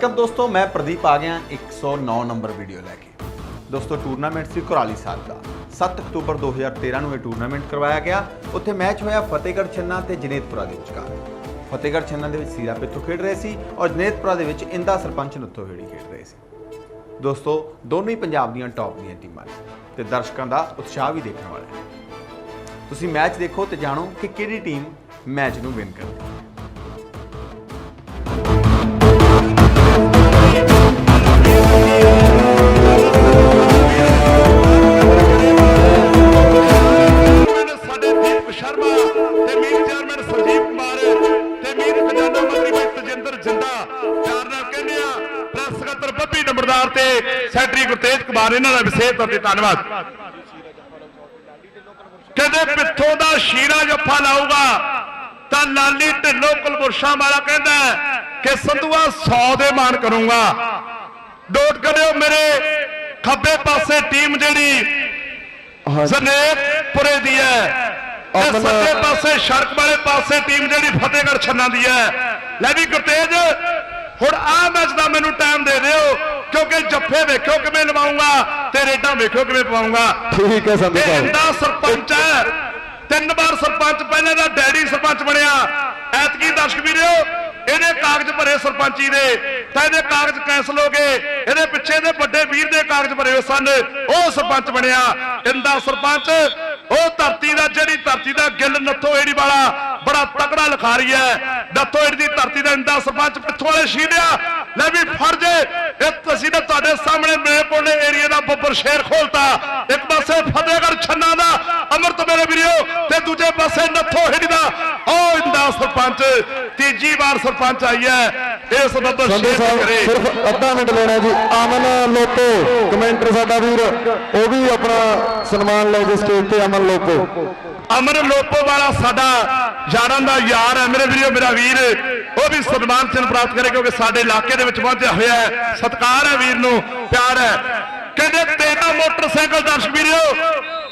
Welcome ਦੋਸਤੋ, ਮੈਂ ਪ੍ਰਦੀਪ ਆ ਗਿਆ 109 ਨੰਬਰ ਵੀਡੀਓ ਲੈ ਕੇ। ਦੋਸਤੋ ਟੂਰਨਾਮੈਂਟ ਸੀ ਕੁਰਾਲੀ ਸਾਹਿਬ ਦਾ। 7 ਅਕਤੂਬਰ 2013 ਨੂੰ ਇਹ ਟੂਰਨਾਮੈਂਟ ਕਰਵਾਇਆ ਗਿਆ। ਉੱਥੇ ਮੈਚ ਹੋਇਆ ਫਤਿਹਗੜ੍ਹ ਛੰਨਾ ਤੇ ਜਨੇਤਪੁਰਾ ਦੇ ਵਿਚਕਾਰ। ਫਤਿਹਗੜ੍ਹ ਛੰਨਾ ਦੇ ਵਿੱਚ ਸੀਰਾ ਪਿੱਥੋਂ ਖੇਡ ਰਹੇ ਸੀ ਔਰ ਜਨੇਤਪੁਰਾ ਦੇ ਵਿੱਚ ਇੰਦਾ ਸਰਪੰਚ ਨੱਥੋ ਹੇੜੀ ਖੇਡ ਰਹੇ ਸੀ। ਦੋਸਤੋ, ਦੋਨੋਂ ਹੀ ਪੰਜਾਬ ਦੀਆਂ ਟੌਪ ਦੀਆਂ ਟੀਮਾਂ ਨੇ ਤੇ ਦਰਸ਼ਕਾਂ ਦਾ ਉਤਸ਼ਾਹ ਵੀ ਦੇਖਣ ਵਾਲਾ ਹੈ। ਤੁਸੀਂ ਮੈਚ ਦੇਖੋ ਤੇ ਜਾਣੋ ਕਿ ਕਿਹੜੀ ਟੀਮ ਮੈਚ ਨੂੰ ਵਿਨ ਕਰਦੀ ਹੈ। ਕੁਮਾਰ ਇਹਨਾਂ ਦਾ ਵਿਸ਼ੇਸ਼ ਤੌਰ ਤੇ ਧੰਨਵਾਦ। ਕਹਿੰਦੇ ਪਿੱਥੋਂ ਦਾ ਸ਼ੀਰਾ ਜੱਫਾ ਲਾਊਗਾ ਤਾਂ ਲਾਲੀ ਢਿੱਲੋਂ ਕੁਲਬੁਰਸ਼ਾਂ ਵਾਲਾ ਕਹਿੰਦਾ ਕਿ ਸੰਧੂਆ 100 ਦੇ ਮਾਨ ਕਰੂੰਗਾ। ਨੋਟ ਕਰਿਓ ਮੇਰੇ ਖੱਬੇ ਪਾਸੇ ਟੀਮ ਜਿਹੜੀ ਜ਼ਨੇਪੁਰੇ ਦੀ ਹੈ ਤੇ ਸੱਜੇ ਪਾਸੇ ਸੜਕ ਵਾਲੇ ਪਾਸੇ ਟੀਮ ਜਿਹੜੀ ਫਤਿਹਗੜ੍ਹ ਛੰਨਾ ਦੀ ਹੈ। ਲੈ ਵੀ ਗੁਰਤੇਜ ਹੁਣ ਆਹ ਮੈਚ ਦਾ ਮੈਨੂੰ ਟਾਈਮ ਦੇ ਦਿਓ। ਕਿਉਂਕਿ ਜੱਫੇ ਵੇਖਿਓ ਕਿਵੇਂ ਲਵਾਉਂਗਾ ਤੇ ਰੇਡਾਂ ਵੇਖਿਓ ਕਿਵੇਂ ਪਵਾਉਂਗਾ। ਠੀਕ ਹੈ ਸੰਧੂ ਸਾਹਿਬ ਇੰਦਾ ਸਰਪੰਚ ਹੈ। ਤਿੰਨ ਵਾਰ ਸਰਪੰਚ ਪਹਿਲੇ ਦਾ ਡੈਡੀ ਸਰਪੰਚ ਬਣਿਆ। ਐਤਕੀ ਦਰਸ਼ਕ ਵੀਰੋ ਇਹਨੇ ਕਾਗਜ਼ ਭਰੇ ਸਰਪੰਚੀ ਦੇ। ਤਾਂ ਇਹਦੇ ਕਾਗਜ਼ ਕੈਂਸਲ ਹੋ ਗਏ। ਇਹਦੇ ਪਿੱਛੇ ਦੇ ਵੱਡੇ ਵੀਰ ਦੇ ਕਾਗਜ਼ ਭਰੇ ਹੋਏ ਸਨ। ਉਹ ਸਰਪੰਚ ਬਣਿਆ। ਇੰਦਾ ਸਰਪੰਚ ਉਹ ਧਰਤੀ ਦਾ ਜਿਹੜੀ ਧਰਤੀ ਦਾ ਗਿੱਲ ਨੱਥੋ ਏੜੀ ਵਾਲਾ ਬੜਾ ਤਕੜਾ ਲਿਖਾਰੀ ਹੈ। ਏੜੀ ਦੀ ਧਰਤੀ ਦਾ ਇੰਦਾ ਸਰਪੰਚ ਪਿੱਥੋਂ ਵਾਲੇ ਸ਼ੀਲਿਆ ਲੈ ਵੀ ਫਰਜ਼ ਇਹ ਤੁਸੀਂ ਤਾਂ ਤੁਹਾਡੇ ਸਾਹਮਣੇ ਮੇਰੇ ਕੋਲੇ ਏਰੀਆ ਦਾ ਬੱਬਰ ਸ਼ੇਰ ਖੋਲਤਾ। ਇੱਕ ਪਾਸੇ ਫਤਿਹਗੜ੍ਹ ਛੰਨਾ ਦਾ ਅਮਰਤ ਮੇਰੇ ਵੀਰੋ ਤੇ ਦੂਜੇ ਪਾਸੇ ਨੱਥੋ ਹਿੱਡੀ ਦਾ। ਉਹ ਇੰਦਾ ਸਰਪੰਚ ਤੀਜੀ ਵਾਰ ਸਰਪੰਚ ਆਈ ਹੈ। ਇਸ ਬੱਬਰ ਸ਼ੇਰ ਘਰੇ ਸਿਰਫ ਅੱਧਾ ਮਿੰਟ ਲੈਣਾ ਜੀ। ਅਮਨ ਲੋਪੋ ਕਮੈਂਟਰ ਸਾਡਾ ਵੀਰ ਉਹ ਵੀ ਆਪਣਾ ਸਨਮਾਨ ਲੈ ਕੇ ਸਟੇਜ ਤੇ ਅਮਨ ਲੋਪੋ। ਅਮਰ ਲੋਪੋ ਵਾਲਾ ਸਾਡਾ ਯਾਰਾਂ ਦਾ ਯਾਰ ਹੈ। ਮੇਰੇ ਵੀਰੋ, ਮੇਰਾ ਵੀਰ, ਉਹ ਵੀ ਸਨਮਾਨ ਚਿੰਨ੍ਹ ਪ੍ਰਾਪਤ ਕਰੇ ਕਿਉਂਕਿ ਸਾਡੇ ਇਲਾਕੇ ਦੇ ਵਿੱਚ ਪਹੁੰਚਿਆ ਹੋਇਆ ਹੈ। ਸਤਿਕਾਰ ਹੈ ਵੀਰ ਨੂੰ, ਪਿਆਰ ਹੈ। ਕਹਿੰਦੇ ਤੇਰਾ ਮੋਟਰਸਾਈਕਲ ਦਰਸ਼ਕ ਵੀਰੋ,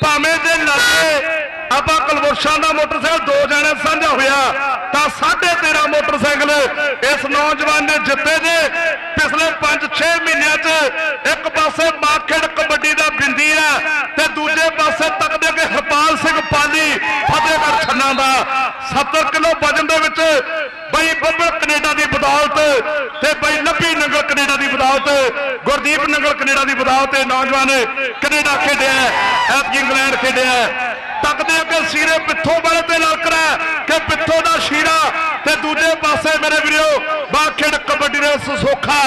ਭਾਵੇਂ ਦੇ ਲਾਗੇ, ਆਪਾਂ ਕਲਵਰਸ਼ਾਂ ਦਾ ਮੋਟਰਸਾਈਕਲ ਦੋ ਜਣੇ ਸਾਂਝਾ ਹੋਇਆ, ਤਾਂ 13.5 ਮੋਟਰਸਾਈਕਲ ਇਸ ਨੌਜਵਾਨ ਨੇ ਜਿੱਤੇ ਨੇ ਪਿਛਲੇ 5-6 ਮਹੀਨਿਆਂ 'ਚ ਇੱਕ ਪਾਸੇ ਮਾਖੜ ਕਬੱਡੀ ਦਾ ਬਿੰਦੀ ਹੈ ਤੇ ਦੂਜੇ ਪਾਸੇ ਤੱਕਦੇ ਕਿ ਹਰਪਾਲ ਸਿੰਘ ਪਾਲੀ ਫਤਿਹਗੜ੍ਹ ਛੰਨਾ ਦਾ 70 ਕਿਲੋ ਵਜਨ ਦੇ ਵਿੱਚ ਬਈ ਬੱਬਲ ਕੈਨੇਡਾ ਦੀ ਬਦੌਲਤ ਤੇ ਬਈ ਨੱਬੀ ਨੰਗਲ ਕੈਨੇਡਾ ਦੀ ਬਦੌਲਤ, ਗੁਰਦੀਪ ਨੰਗਲ ਕੈਨੇਡਾ ਦੀ ਬਦੌਲਤ ਇਹ ਨੌਜਵਾਨ ਕੈਨੇਡਾ ਖੇਡਿਆ ਐਤਕੀ ਇੰਗਲੈਂਡ ਖੇਡਿਆ ਤੱਕਦੇ ਕਿ ਸੀਰੇ ਪਿੱਥੋਂ ਵਾਲੇ ਤੇ ਲਲਕਰਾ ਕਿ ਪਿੱਥੋਂ ਦਾ ਸ਼ੀਰਾ ਤੇ ਦੂਜੇ ਪਾਸੇ ਮੇਰੇ ਵੀਰੋ, ਬਾਖੜ ਕਬੱਡੀ ਦੇ ਸਸੋਖਾ,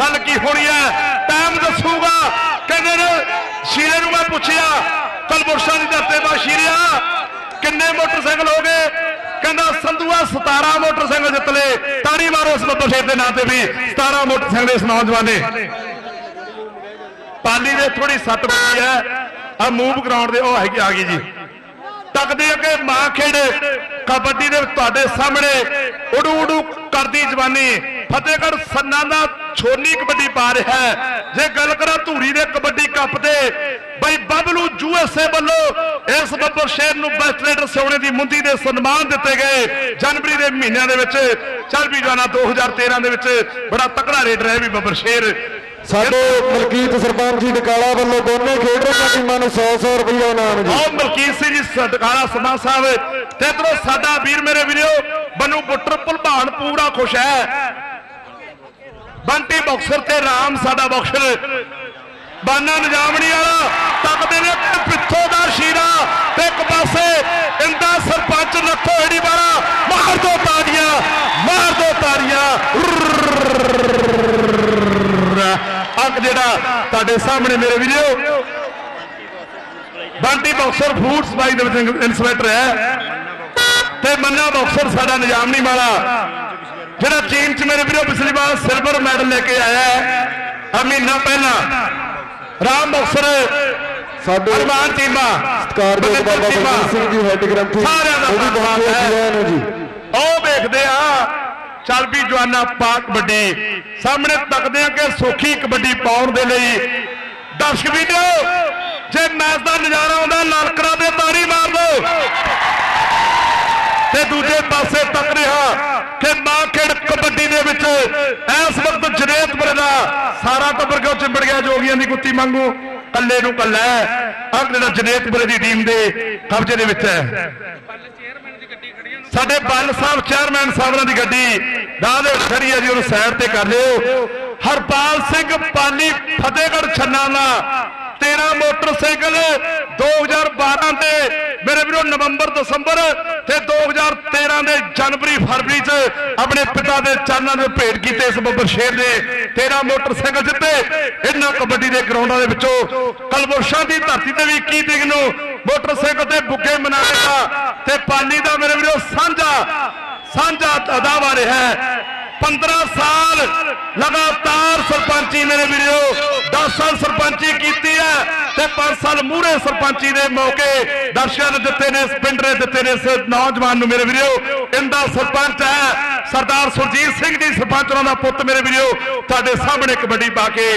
ਗੱਲ ਕੀ ਹੋਣੀ ਹੈ? ਟਾਈਮ ਦੱਸੂਗਾ, ਕਹਿੰਦੇ ਨੇ, ਸ਼ੀਰੇ ਨੂੰ ਮੈਂ ਪੁੱਛਿਆ, ਕਲਬੁਰਸ਼ਾ ਦੀ ਧਰਤੇ ਬਾ ਸ਼ੀਰਿਆ ਕਿੰਨੇ ਮੋਟਰਸਾਈਕਲ ਹੋ ਗਏ? ਕਹਿੰਦਾ, ਸੰਧੂਆ 17 ਮੋਟਰਸਾਈਕਲ ਜਿੱਤ ਲਏ। ਤਾੜੀ ਮਾਰੋ ਉਸ ਬੱਬਰ ਸ਼ੇਰ ਦੇ ਨਾਂ ਤੇ ਵੀ। 17 ਮੋਟਰਸਾਈਕਲ ਇਸ ਨੌਜਵਾਨ। ਨੇ ਪਾਲੀ ਦੇ ਥੋੜੀ ਸੱਟ ਵੱਜੀ ਹੈ। ਆ ਮੂਵ ਗਰਾਊਂਡ ਦੇ ਉਹ ਹੈਗੀ ਆ ਗਈ ਜੀ। ਤੱਕਦੇ ਅੱਗੇ ਮਾਂ ਖੇਡ ਕਬੱਡੀ ਦੇ ਤੁਹਾਡੇ ਸਾਹਮਣੇ ਉਡੂ ਉਡੂ ਕਰਦੀ ਜਵਾਨੀ। ਫਤਿਹਗੜ੍ਹ ਸੰਨਾ ਦਾ ਛੋਨੀ ਕਬੱਡੀ ਪਾ ਰਿਹਾ ਹੈ। ਜੇ ਗੱਲ ਕਰਾਂ ਧੂਰੀ ਦੇ ਕਬੱਡੀ ਕੱਪ ਤੇ ਬਈ ਬਬਲੂ ਯੂਐਸਏ ਵੱਲੋਂ ਇਸ ਬੱਬਰ ਸ਼ਹਿਰ ਨੂੰ ਬੈਸਟ ਰੇਡਰ ਸੋਨੇ ਦੀ ਮੁੰਦੀ ਦੇ ਸਨਮਾਨ ਦਿੱਤੇ ਗਏ। ਜਨਵਰੀ ਦੇ ਮਹੀਨਿਆਂ ਦੇ ਵਿੱਚ ਚੱਲ ਵੀ ਜਾਣਾ 2013 ਦੇ ਵਿੱਚ ਬੜਾ ਤਕੜਾ ਰੇਡਰ ਹੈ ਵੀ ਬੱਬਰ ਸ਼ੇਰ ਸਾਡੇ ਮਲਕੀਤ ਸਰਪੰਚ ਜੀ ਡਕਾਲਾ ਵੱਲੋਂ ਦੋਨੇ ਖੇਡ ਰਹੀਆਂ ਟੀਮਾਂ ਨੂੰ 100-100 ਰੁਪਏ ਇਨਾਮ ਜੀ। ਆਓ ਮਲਕੀਤ ਸਿੰਘ ਜੀ ਸਦਕਾਰਾ ਸਮਾ ਸਾਹਿਬ ਤੇ ਇਧਰੋਂ ਸਾਡਾ ਵੀਰ ਮੇਰੇ ਵੀਰੋ ਬਨੂ ਬੁੱਟਰ ਭਲਵਾਨ ਪੂਰਾ ਖੁਸ਼ ਹੈ। ਬੰਟੀ ਬਾਕਸਰ ਤੇ ਰਾਮ ਸਾਡਾ ਬਾਕਸਰ। ਬਾਨਾ ਨਿਜਾਮਣੀ ਵਾਲਾ ਤੱਕਦੇ ਨੇ ਪਿੱਥੋਂ ਦਾ ਸ਼ੀਰਾ ਤੇ ਇੱਕ ਪਾਸੇ ਇੰਦਾ ਸਰਪੰਚ ਨੱਥੋ ਏੜੀ ਵਾਲਾ। ਮਾਰ ਦੋ ਤਾੜੀਆਂ, ਮਾਰ ਦੋ ਤਾੜੀਆਂ। ਅੰਕ ਜਿਹੜਾ ਤੁਹਾਡੇ ਸਾਹਮਣੇ ਮੇਰੇ ਵੀਰੋ। ਬੰਟੀ ਬਾਕਸਰ ਫੂਡ ਸਪਾਈ ਦੇ ਵਿੱਚ ਇਨਸਪੈਕਟਰ ਹੈ। ਤੇ ਮੰਨਾ ਬਾਕਸਰ ਸਾਡਾ ਨਿਜ਼ਾਮਨੀ ਵਾਲਾ। ਜਿਹੜਾ ਚੀਨ ਚ ਮੇਰੇ ਵੀਰੋ ਪਿਛਲੀ ਵਾਰ ਸਿਲਵਰ ਮੈਡਲ ਲੈ ਕੇ ਆਇਆ ਹੈ ਮਹੀਨਾ ਪਹਿਲਾਂ। ਰਾਮ ਬਾਕਸਰ ਸਾਡੇ ਅਰਮਾਨ ਟੀਮਾ ਸਤਿਕਾਰਯੋਗ ਬਾਬਾ ਬਲਜੀਤ ਸਿੰਘ ਜੀ ਹੈਡ ਗ੍ਰੰਥੀ ਸਾਰਿਆਂ ਦਾ ਉਹ ਵੀ ਬਹੁਤ ਧੰਨਵਾਦ ਹੈ। ਜੀ। ਉਹ ਵੇਖਦੇ ਆ ਚੱਲ ਵੀ ਜਵਾਨਾ ਪਾ ਕਬੱਡੀ ਸਾਹਮਣੇ ਤੱਕਦੇ ਆ ਕਿ ਸੋਖੀ ਕਬੱਡੀ ਪਾਉਣ ਦੇ ਲਈ। ਦਰਸ਼ਕ ਵੀਡੀਓ ਜੇ ਮੈਚ ਦਾ ਨਜ਼ਾਰਾ ਆਉਂਦਾ ਲਲਕਰਾ ਦੇ ਤਾੜੀ ਮਾਰ ਦਿਓ ਤੇ ਦੂਜੇ ਪਾਸੇ ਤੱਕ ਰਿਹਾ। ਕਿ ਮਾਂ ਕਬੱਡੀ ਦੇ ਵਿੱਚ ਇਸ ਵਕਤ ਜਨੇ ਸਾਰਾ ਟੱਬਰ ਕਿਉਂ ਚਿੰਬੜ ਗਿਆ? ਜੋਗੀਆਂ ਦੀ ਕੁੱਤੀ ਵਾਂਗੂ ਕੱਲੇ ਨੂੰ ਕੱਲਾ ਆ ਜਿਹੜਾ ਜਨੇਤਪੁਰੇ ਦੀ ਟੀਮ ਦੇ ਕਬਜ਼ੇ ਦੇ ਵਿੱਚ ਹੈ। ਸਾਡੇ ਬੱਲ ਸਾਹਿਬ ਚੇਅਰਮੈਨ ਸਾਹਿਬਾਂ ਦੀ ਗੱਡੀ ਰਾਹ ਦੇ ਖੜੀ ਹੈ ਜੀ, ਉਹਨੂੰ ਸਾਈਡ ਤੇ ਕਰ ਲਿਓ। ਹਰਪਾਲ ਸਿੰਘ ਪਾਲੀ, ਫਤਿਹਗੜ੍ਹ ਛੰਨਾ ਦਾ 13 ਮੋਟਰਸਾਈਕਲ 2012 ਤੇ ਮੇਰੇ ਵੀਰੋ ਨਵੰਬਰ, ਦਸੰਬਰ ਤੇ 2013 ਦੇ ਜਨਵਰੀ, ਫਰਵਰੀ ਚ ਆਪਣੇ ਪਿਤਾ ਦੇ ਚਰਨਾਂ ਨੂੰ ਭੇਟ ਕੀਤੇ ਇਸ ਬੱਬਰ ਸ਼ੇਰ ਨੇ। 13 ਮੋਟਰਸਾਈਕਲ ਜਿੱਤੇ ਇਹਨਾਂ ਕਬੱਡੀ ਦੇ ਗਰਾਊਂਡਾਂ ਦੇ ਵਿੱਚੋਂ ਕਲਬੁਰਸ਼ਾਂ ਦੀ ਧਰਤੀ ਤੇ ਵੀ 21 ਤਰੀਕ ਨੂੰ ਮੋਟਰਸਾਈਕਲ ਤੇ ਬੁੱਗੇ ਮਨਾਏਗਾ ਤੇ ਪਾਲੀ ਦਾ ਮੇਰੇ ਵੀਰੋ ਸਾਂਝਾ ਸਾਂਝਾ ਅਦਾਵਾ ਰਿਹਾ 15 ਸਾਲ ਲਗਾਤਾਰ ਸਰਪੰਚੀ ਮੇਰੇ ਵੀਰੋ 10 ਸਾਲ ਸਰਪੰਚੀ ਕੀਤੀ ਹੈ ਤੇ 5 ਸਾਲ ਮੂਹਰੇ ਸਰਪੰਚੀ ਦੇ ਮੌਕੇ ਦਰਸ਼ਕਾਂ ਨੇ ਦਿੱਤੇ ਨੇ, ਪਿੰਡ ਨੇ ਦਿੱਤੇ ਨੇ ਇਸ ਨੌਜਵਾਨ ਨੂੰ ਮੇਰੇ ਵੀਰੋ, ਇਹਦਾ ਸਰਪੰਚ ਹੈ ਸਰਦਾਰ ਸੁਰਜੀਤ ਸਿੰਘ ਜੀ, ਸਰਪੰਚ ਉਹਨਾਂ ਦਾ ਪੁੱਤ ਮੇਰੇ ਵੀਰੋ, ਤੁਹਾਡੇ ਸਾਹਮਣੇ ਕਬੱਡੀ ਪਾ ਕੇ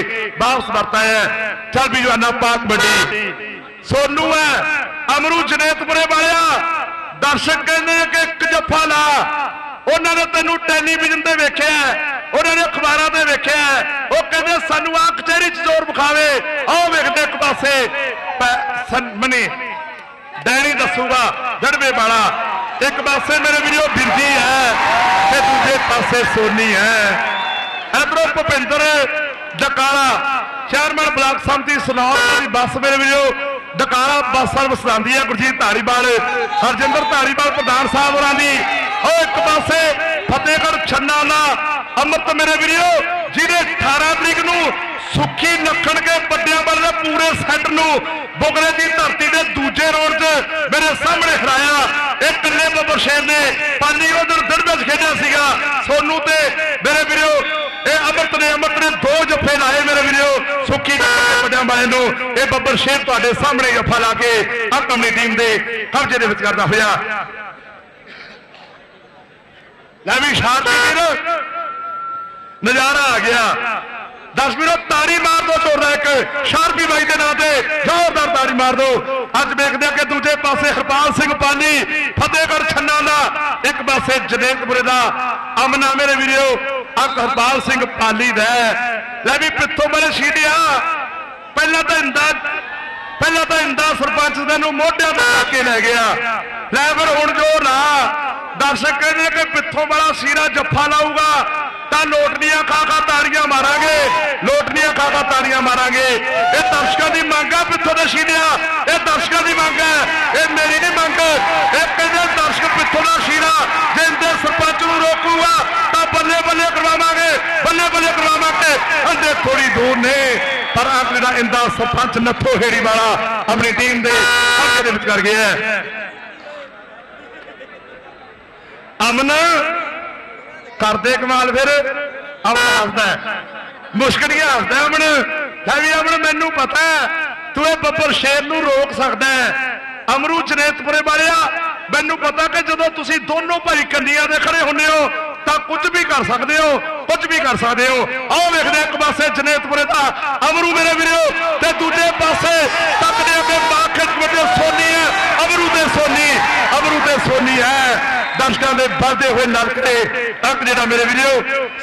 ਵਾਪਸ ਵਰਤਾ ਹੈ। ਚੱਲ ਵੀ ਜਵਾਨਾ, ਪਾ ਕਬੱਡੀ। ਸੋਨੂ ਹੈ, ਅਮਰੂ ਜਨੇਤਪੁਰੇ ਵਾਲਿਆ, ਦਰਸ਼ਕ ਕਹਿੰਦੇ ਕਿ ਇੱਕ ਜੱਫਾ ਲਾ ਉਹਨਾਂ ਨੇ ਤੈਨੂੰ ਟੈਲੀਵਿਜ਼ਨ ਤੇ ਵੇਖਿਆ ਉਹਨਾਂ ਨੇ ਅਖਬਾਰਾਂ ਤੇ ਵੇਖਿਆ ਉਹ ਕਹਿੰਦੇ ਸਾਨੂੰ ਆ ਕਚਹਿਰੀ 'ਚ ਜ਼ੋਰ ਵਿਖਾਵੇ, ਆਹ ਵੇਖਦੇ ਇੱਕ ਪਾਸੇ। ਪੈ- ਡੈਣੀ ਦੱਸੂਗਾ, ਜੜਵੇ ਵਾਲਾ। ਇੱਕ ਪਾਸੇ ਮੇਰੇ ਵੀਰੋ ਬਿਰਜੀ ਹੈ ਤੇ ਦੂਜੇ ਪਾਸੇ ਸੋਨੀ ਹੈ। ਇਧਰੋਂ ਭੁਪਿੰਦਰ ਡਕਾਲਾ ਚੇਅਰਮੈਨ ਬਲਾਕ ਸੰਮਤੀ ਸਨੌਰ ਦੀ ਬੱਸ ਮੇਰੇ ਵੀਰੋ ਡਕਾਲਾ ਬੱਸ ਸਰਵਿਸ ਆਉਂਦੀ ਹੈ ਗੁਰਜੀਤ ਧਾਰੀਵਾਲ, ਹਰਜਿੰਦਰ ਧਾਰੀਵਾਲ, ਪ੍ਰਧਾਨ ਸਾਹਿਬ ਹੋਰਾਂ ਦੀ। ਉਹ ਇੱਕ ਪਾਸੇ ਫਤਿਹਗੜ੍ਹ ਛੰਨਾ ਦਾ ਅੰਮ੍ਰਿਤ ਮੇਰੇ ਵੀਰੋ ਜਿਹਦੇ 18 ਤਰੀਕ ਨੂੰ ਸੁੱਖੀ ਨੱਖਣ ਕੇ ਵੱਡਿਆਂ ਵਾਲੇ ਦੇ ਪੂਰੇ ਸੈੱਟ ਨੂੰ ਬੁਗਰੇ ਦੀ ਧਰਤੀ ਦੇ ਦੂਜੇ ਰੋਡ 'ਚ ਮੇਰੇ ਸਾਹਮਣੇ ਹਰਾਇਆ ਇਹ ਕੱਲੇ ਬੱਬਰ ਸ਼ੇਰ ਨੇ ਪਾਲੀ ਉਧਰ ਦੜਬੇ 'ਚ ਖੇਡਿਆ ਸੀਗਾ। ਸੋਨੂ ਤੇ ਮੇਰੇ ਵੀਰੋ ਇਹ ਅੰਮ੍ਰਿਤ ਨੇ ਅੰਮ੍ਰਿਤ ਨੇ ਦੋ ਜੱਫੇ ਲਾਏ ਮੇਰੇ ਵੀਰੋ ਸੁੱਖੀ ਨੱਖਣ ਵੱਡਿਆਂ ਵਾਲੇ ਨੂੰ। ਇਹ ਬੱਬਰ ਸ਼ੇਰ ਤੁਹਾਡੇ ਸਾਹਮਣੇ ਜੱਫਾ ਲਾ ਕੇ ਆਪਣੀ ਟੀਮ ਦੇ ਕਬਜ਼ੇ ਦੇ ਵਿੱਚ ਕਰਦਾ ਹੋਇਆ। ਲੈ ਵੀ ਸ਼ਾਂਤੀ ਵੀਰ ਨਜ਼ਾਰਾ ਆ ਗਿਆ। ਦਸ ਵੀਰੋ ਤਾੜੀ ਮਾਰ ਦੋ ਤੁਰਦਾ ਇੱਕ। ਸ਼ਾਰਪੀ ਬਾਈ ਦੇ ਨਾਂ ਤੇ ਜ਼ੋਰਦਾਰ ਤਾੜੀ ਮਾਰ ਦੋ। ਅੱਜ ਵੇਖਦੇ ਆ ਕਿ ਦੂਜੇ ਪਾਸੇ ਹਰਪਾਲ ਸਿੰਘ ਪਾਲੀ ਫਤਿਹਗੜ੍ਹ ਛੰਨਾ ਦਾ। ਇੱਕ ਪਾਸੇ ਜਨੇਤਪੁਰੇ ਦਾ। ਅਮਨਾ ਮੇਰੇ ਵੀਰੋ ਆ ਹਰਪਾਲ ਸਿੰਘ ਪਾਲੀ ਦਾ ਹੈ। ਲੈ ਵੀ ਪਿੱਥੋਂ ਵਾਲੇ ਛੀੜਿਆ ਪਹਿਲਾਂ ਤਾਂ ਇੰਦਾ ਪਹਿਲਾਂ ਤਾਂ ਇੰਦਾ ਸਰਪੰਚ ਦੇ ਨੂੰ ਮੋਢਿਆਂ ਤੇ ਲਾ ਕੇ ਲੈ ਗਿਆ। ਲੈ ਫਿਰ ਹੁਣ ਜੋ ਨਾ। ਦਰਸ਼ਕ ਕਹਿੰਦੇ ਕਿ ਪਿੱਥੋਂ ਵਾਲਾ ਸੀਰਾ ਜੱਫਾ ਲਾਊਗਾ ਤਾਂ ਲੋਟਨੀਆਂ ਖਾ ਖਾ ਤਾੜੀਆਂ ਮਾਰਾਂਗੇ, ਲੋਟਨੀਆਂ ਖਾ ਖਾ ਤਾੜੀਆਂ ਮਾਰਾਂਗੇ। ਇਹ ਦਰਸ਼ਕਾਂ ਦੀ ਮੰਗ ਆ ਪਿੱਥੋਂ ਦੇ ਸ਼ੀਰਿਆ। ਇਹ ਦਰਸ਼ਕਾਂ ਦੀ ਮੰਗ ਹੈ ਇਹ ਮੇਰੀ ਨਹੀਂ ਮੰਗ। ਇਹ ਕਹਿੰਦੇ ਦਰਸ਼ਕ ਪਿੱਥੋਂ ਦਾ ਸ਼ੀਰਾ ਜਿੰਦੇ ਸਰਪੰਚ ਨੂੰ ਰੋਕੂਗਾ ਤਾਂ ਬੱਲੇ ਬੱਲੇ ਕਰਵਾਵਾਂਗੇ, ਬੱਲੇ ਬੱਲੇ ਕਰਵਾਵਾਂਗੇ। ਅੰਦੇ ਥੋੜੀ ਦੂਰ ਨੇ, ਪਰ ਆ ਜਿਹੜਾ ਇੰਦਾ ਸਰਪੰਚ ਨੱਥੋ ਹੇੜੀ ਵਾਲਾ ਆਪਣੀ ਟੀਮ ਦੇ ਅੱਗੇ ਦੇ ਵਿੱਚ ਕਰ ਗਿਆ ਅਮਨ ਕਰਦੇ ਕਮਾਲ ਫਿਰ ਅਮਨ ਹੱਸਦਾ ਹੈ। ਹੱਸਦਾ ਅਮਨ ਹੈ ਵੀ ਅਮਨ, ਮੈਨੂੰ ਪਤਾ ਤੂੰ ਇਹ ਬੱਬਰ ਸ਼ੇਰ ਨੂੰ ਰੋਕ ਸਕਦਾ ਹੈ। ਅਮਰੂ ਜਨੇਤਪੁਰੇ ਵਾਲਿਆ, ਮੈਨੂੰ ਪਤਾ ਕਿ ਜਦੋਂ ਤੁਸੀਂ ਦੋਨੋਂ ਭਾਈ ਕੰਡੀਆਂ ਦੇ ਖੜੇ ਹੁੰਦੇ ਹੋ ਕੁਝ ਵੀ ਕਰ ਸਕਦੇ ਹੋ ਕੁਝ ਵੀ ਕਰ ਸਕਦੇ ਹੋ। ਆਓ ਵੇਖਦੇ ਇੱਕ ਪਾਸੇ ਜਨੇਤਪੁਰੇ ਦਾ ਅਮਰੂ ਮੇਰੇ ਵੀਰੋ ਤੇ ਦੂਜੇ ਪਾਸੇ ਤੱਕਦੇ ਅੱਗੇ ਬਾਖੜ ਵੱਡੇ ਸੋਨੀ ਹੈ। ਅਮਰੂ ਤੇ ਸੋਨੀ, ਅਮਰੂ ਤੇ ਸੋਨੀ ਹੈ। ਦਰਸ਼ਕਾਂ ਦੇ ਵੱਧਦੇ ਹੋਏ ਨਲਕੇ ਤੱਕ ਜਿਹੜਾ ਮੇਰੇ ਵੀਰੋ,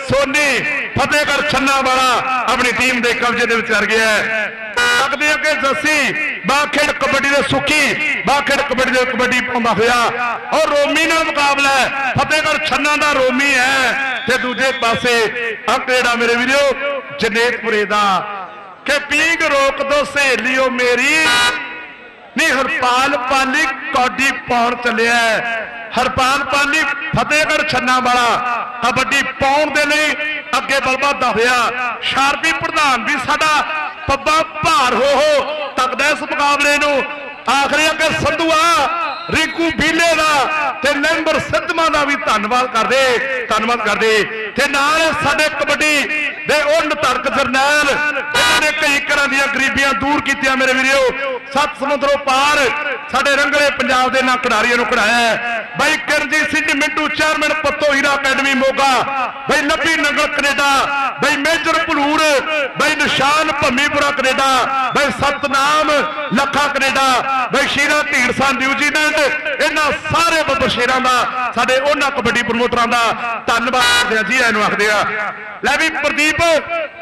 ਸੋਨੀ ਫਤਿਹਗੜ੍ਹ ਛੰਨਾ ਵਾਲਾ ਆਪਣੀ ਟੀਮ ਦੇ ਕਬਜ਼ੇ ਦੇ ਵਿੱਚ ਕਰ ਗਿਆ ਹੈ। ਸਕਦੇ ਆ ਕਿ ਜੱਸੀ ਬਾਖੇੜ ਕਬੱਡੀ ਦੇ ਸੁੱਕੀ ਬਾਖੇੜ ਕਬੱਡੀ ਦੇ ਕਬੱਡੀ ਪਾਉਂਦਾ ਹੋਇਆ। ਔਰ ਰੋਮੀ ਨਾਲ ਮੁਕਾਬਲਾ ਹੈ। ਫਤਿਹਗੜ੍ਹ ਛੰਨਾ ਦਾ ਰੋਮੀ ਹੈ। ਤੇ ਦੂਜੇ ਪਾਸੇ ਅੰਕ ਮੇਰੇ ਵੀਰੋ? ਜਨੇਤਪੁਰੇ ਦਾ। ਕਿ ਪੀਂਗ ਰੋਕ ਦੋ ਸਹੇਲੀਓ ਮੇਰੀ। ਨਹੀਂ, ਹਰਪਾਲ ਪਾਲੀ ਕੌਡੀ ਪਾਉਣ ਚੱਲਿਆ ਹਰਪਾਲ ਪਾਲੀ ਫਤਿਹਗੜ੍ਹ ਛੰਨਾ ਵਾਲਾ ਕਬੱਡੀ ਪਾਉਣ ਦੇ ਲਈ ਅੱਗੇ ਬਲਵਾਦਾ ਹੋਇਆ। ਸ਼ਾਰਦੀ ਪ੍ਰਧਾਨ ਵੀ ਸਾਡਾ ਪੱਬਾ ਭਾਰ ਹੋ ਹੋ ਤੱਕਦਾ ਇਸ ਮੁਕਾਬਲੇ ਨੂੰ। ਆਖਰੀ ਕਿ ਸੰਧੂਆ ਰੀਕੂ ਬੀਲੇ ਦਾ ਤੇ ਲੈਂਬਰ ਸਿੱਧਮਾ ਦਾ ਵੀ ਧੰਨਵਾਦ ਕਰਦੇ ਧੰਨਵਾਦ ਕਰਦੇ। ਤੇ ਨਾਲ ਸਾਡੇ ਕਬੱਡੀ ਦੇ ਉਹ ਨਤਰਕ ਜਰਨੈਲ, ਜਿਨ੍ਹਾਂ ਨੇ ਕਈ ਘਰਾਂ ਦੀਆਂ ਗਰੀਬੀਆਂ ਦੂਰ ਕੀਤੀਆਂ ਮੇਰੇ ਵੀਰੋ। ਸੱਤ ਸਮੁੰਦਰੋਂ ਪਾਰ ਸਾਡੇ ਰੰਗਲੇ ਪੰਜਾਬ ਦੇ ਨਾਲ ਖਿਡਾਰੀਆਂ ਨੂੰ ਖੜਾਇਆ ਬਾਈ ਕਿਰਨਜੀਤ ਸਿੰਘ ਮਿੰਟੂ ਚੇਅਰਮੈਨ ਪੱਤੋ ਹੀਰਾ ਅਕੈਡਮੀ ਮੋਗਾ। ਬਾਈ ਲੱਭੀ ਨੰਗਲ ਕੈਨੇਡਾ, ਬਾਈ ਮੇਜਰ ਭਲੂਰ, ਬਾਈ ਨਿਸ਼ਾਨ ਭੰਮੀਪੁਰਾ ਕੈਨੇਡਾ, ਬਈ ਸਤਨਾਮ ਲੱਖਾ ਕੈਨੇਡਾ, ਬਈ ਸ਼ੀਰਾ ਢੀਂਡਸਾ ਨਿਊਜ਼ੀਲੈਂਡ ਇਹਨਾਂ ਸਾਰੇ ਬੱਬਰ ਸ਼ੇਰਾਂ ਦਾ, ਸਾਡੇ ਉਹਨਾਂ ਕਬੱਡੀ ਪ੍ਰਮੋਟਰਾਂ ਦਾ ਧੰਨਵਾਦ ਕਰਦੇ ਆ ਜੀ, ਇਹਨੂੰ ਆਖਦੇ ਆ ਲੈ ਵੀ ਪ੍ਰਦੀਪ,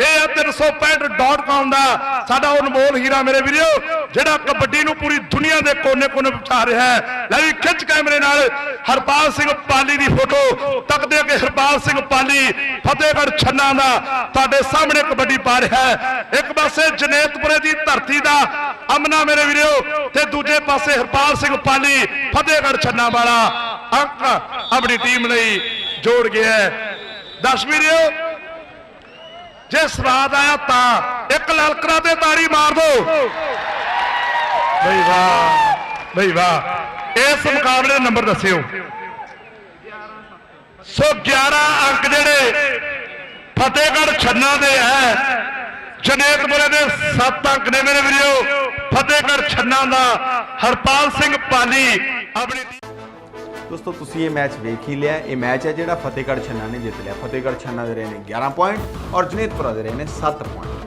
ਇਹ ਆ 365.com ਦਾ, ਸਾਡਾ ਅਨਮੋਲ ਹੀਰਾ ਮੇਰੇ ਵੀਰੋ। ਜਿਹੜਾ ਕਬੱਡੀ ਨੂੰ ਪੂਰੀ ਦੁਨੀਆ ਦੇ ਕੋਨੇ-ਕੋਨੇ ਪਹੁੰਚਾ ਰਿਹਾ ਹੈ। ਲੈ ਵੀ ਖਿੱਚ ਕੈਮਰੇ ਨਾਲ ਹਰਪਾਲ ਸਿੰਘ ਪਾਲੀ ਦੀ ਫੋਟੋ। ਤੱਕਦੇ ਕਿ ਹਰਪਾਲ ਸਿੰਘ ਪਾਲੀ ਫਤਿਹਗੜ੍ਹ ਛੰਨਾ ਦਾ ਤੁਹਾਡੇ ਸਾਹਮਣੇ ਕਬੱਡੀ ਪਾ ਰਿਹਾ ਹੈ। ਇੱਕ ਪਾਸੇ ਜਨੇਤਪੁਰੇ ਦੀ ਧਰਤੀ ਦਾ ਅਮਨਾ ਮੇਰੇ ਵੀਰੋ ਤੇ ਦੂਜੇ ਪਾਸੇ ਹਰਪਾਲ ਸਿੰਘ ਪਾਲੀ ਫਤਿਹਗੜ੍ਹ ਛੰਨਾ ਵਾਲਾ ਅੰਕ ਆਪਣੀ ਟੀਮ ਲਈ ਜੋੜ ਗਿਆ ਹੈ। ਦਸ ਵੀਰੋ, ਜੇ ਸਵਾਦ ਆਇਆ ਤਾਂ ਇੱਕ ਲਲਕਰਾ ਤੇ ਤਾੜੀ ਮਾਰ ਦੋ ਬਈ ਵਾਹ ਬਈ ਵਾਹ। ਇਸ ਮੁਕਾਬਲੇ ਦੇ ਨੰਬਰ ਦੱਸਿਓ। ਸੋ 11 ਅੰਕ ਜਿਹੜੇ ਫਤਿਹਗੜ੍ਹ ਛੰਨਾ ਦੇ ਹੈ, ਜਨੇਤਪੁਰੇ ਦੇ 7 ਅੰਕ ਨੇ ਮੇਰੇ ਵੀਰੋ। ਫਤਿਹਗੜ੍ਹ ਛੰਨਾ ਦਾ ਹਰਪਾਲ ਸਿੰਘ ਪਾਲੀ ਆਪਣੀ ਦੋਸਤੋ, ਤੁਸੀਂ ਇਹ ਮੈਚ ਵੇਖ ਹੀ ਲਿਆ। ਇਹ ਮੈਚ ਹੈ ਜਿਹੜਾ ਫਤਿਹਗੜ੍ਹ ਛੰਨਾ ਨੇ ਜਿੱਤ ਲਿਆ। ਫਤਿਹਗੜ੍ਹ ਛੰਨਾ ਦੇ ਰਹੇ ਨੇ 11 ਪੁਆਇੰਟ ਔਰ ਜਨੇਤਪੁਰਾ ਦੇ ਰਹੇ ਨੇ 7 ਪੁਆਇੰਟ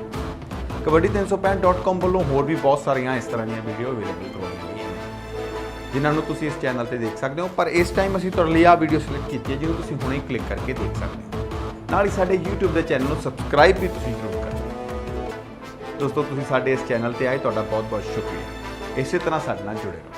kabaddi365.com ਵੱਲੋਂ ਹੋਰ ਵੀ ਬਹੁਤ ਸਾਰੀਆਂ ਇਸ ਤਰ੍ਹਾਂ ਦੀਆਂ ਵੀਡੀਓ ਅਵੇਲੇਬਲ ਕਰਵਾਈਆਂ ਗਈਆਂ ਨੇ। ਜਿਨ੍ਹਾਂ ਨੂੰ ਤੁਸੀਂ ਇਸ ਚੈਨਲ ਤੇ ਦੇਖ ਸਕਦੇ ਹੋ, ਪਰ ਇਸ ਟਾਈਮ ਅਸੀਂ ਤੁਹਾਡੇ ਲਈ ਆ ਵੀਡੀਓ ਸਿਲੈਕਟ ਕੀਤੀ ਹੈ, ਜਿਹਨੂੰ ਤੁਸੀਂ ਹੁਣੇ ਕਲਿੱਕ ਕਰਕੇ ਦੇਖ ਸਕਦੇ ਹੋ। ਨਾਲ ਹੀ ਸਾਡੇ YouTube ਦੇ ਚੈਨਲ ਨੂੰ ਸਬਸਕ੍ਰਾਈਬ ਵੀ ਤੁਸੀਂ ਜ਼ਰੂਰ ਕਰ ਦਿਓ ਦੋਸਤੋ, ਤੁਸੀਂ ਸਾਡੇ ਇਸ ਚੈਨਲ ਤੇ ਆਏ, ਤੁਹਾਡਾ ਬਹੁਤ ਬਹੁਤ ਸ਼ੁਕਰੀਆ। ਇਸੇ ਤਰ੍ਹਾਂ ਸਾਡੇ ਨਾਲ ਜੁੜੇ ਰਹੋ।